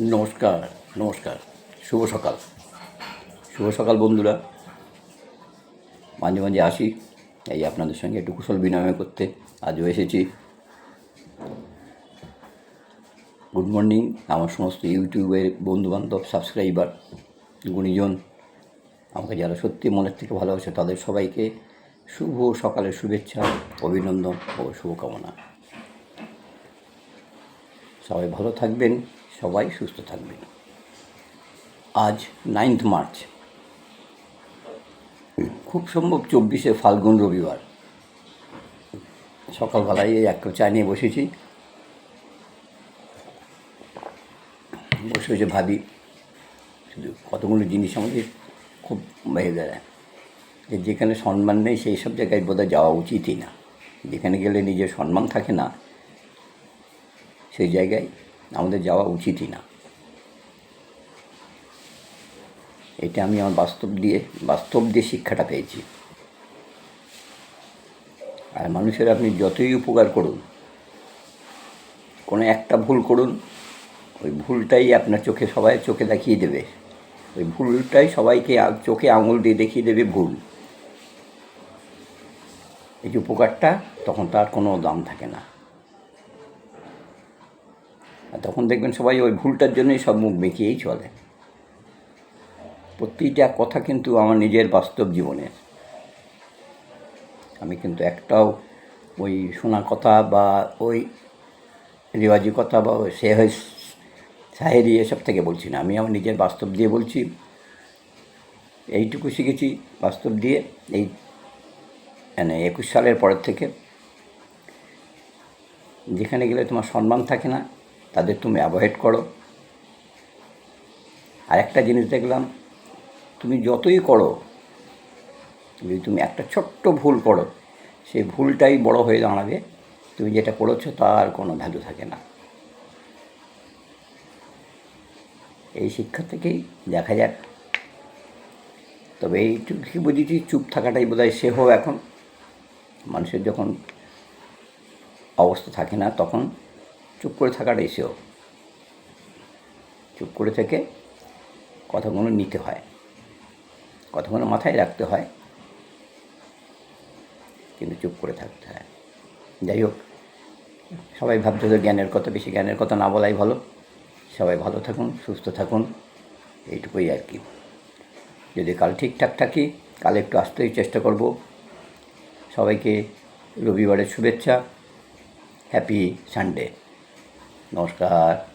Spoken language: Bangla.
নমস্কার নমস্কার, শুভ সকাল। শুভ সকাল বন্ধুরা। মাঝে মাঝে আসি, এই আপনাদের সঙ্গে একটু কুশল বিনিময় করতে। আজও এসেছি। গুড মর্নিং আমার সমস্ত ইউটিউবের বন্ধুবান্ধব সাবস্ক্রাইবার গুণীজন। আমাকে যারা সত্যি মনের থেকে ভালোবাসে, তাদের সবাইকে শুভ সকালের শুভেচ্ছা, অভিনন্দন ও শুভকামনা। সবাই ভালো থাকবেন। সবাই সুস্থ থাকবেন। আজ নাইন্থ মার্চ খুব সম্ভব চব্বিশে ফাল্গুন রবিবার। সকালবেলায় এই এক চা নিয়ে বসেছি। বসে বসে ভাবি, শুধু কতগুলো জিনিস আমাদের খুব বেড়ে দাঁড়ায় যে যেখানে সম্মান নেই, সেই সব জায়গায় বোধহয় যাওয়া উচিতই না। যেখানে গেলে নিজের সম্মান থাকে না, সেই জায়গায় আমাদের যাওয়া উচিতই না। এটা আমি আমার বাস্তব দিয়ে বাস্তব দিয়ে শিক্ষাটা পেয়েছি। আর মানুষের আপনি যতই উপকার করুন, কোনো একটা ভুল করুন, ওই ভুলটাই আপনার চোখে সবাই চোখে দেখিয়ে দেবে। ওই ভুলটাই সবাইকে চোখে আঙুল দিয়ে দেখিয়ে দেবে ভুল। এই উপকারটা, তখন তার কোনো দাম থাকে না। তখন দেখবেন সবাই ওই ভুলটার জন্যই সব মুখ বেঁকিয়েই চলে। প্রতিটা কথা কিন্তু আমার নিজের বাস্তব জীবনের। আমি কিন্তু একটাও ওই শোনা কথা বা ওই রেওয়াজি কথা বা ওই সে হয় সাহেরি এসব থেকে বলছি না। আমি আমার নিজের বাস্তব দিয়ে বলছি, এইটুকু শিখেছি বাস্তব দিয়ে। এই মানে একুশ সালের পরের থেকে যেখানে গেলে তোমার সম্মান থাকে না তাদের তুমি অ্যাভয়েড করো। আর একটা জিনিস দেখলাম, তুমি যতই করো, যদি তুমি একটা ছোট্ট ভুল করো, সেই ভুলটাই বড় হয়ে দাঁড়াবে। তুমি যেটা করেছ তার কোনো ভ্যালু থাকে না। এই শিক্ষা থেকেই দেখা যাক। তবে এইটুকু বুঝেছি, চুপ থাকাটাই বোধ হয় সেহ এখন। মানুষের যখন অবস্থা থাকে না, তখন চুপ করে থাকাটাই সেও চুপ করে থেকে কথাগুলো নিতে হয়। কথাগুলো মাথায় রাখতে হয়। কিন্তু চুপ করে থাকতে হয়। যাই হোক, সবাই ভাবছে তো জ্ঞানের কথা বেশি, জ্ঞানের কথা না বলাই ভালো। সবাই ভালো থাকুন, সুস্থ থাকুন, এইটুকুই আর কি। যদি কাল ঠিকঠাক থাকি, কাল একটু আসতেই চেষ্টা করব। সবাইকে রবিবারের শুভেচ্ছা। Happy Sunday. নমস্কার।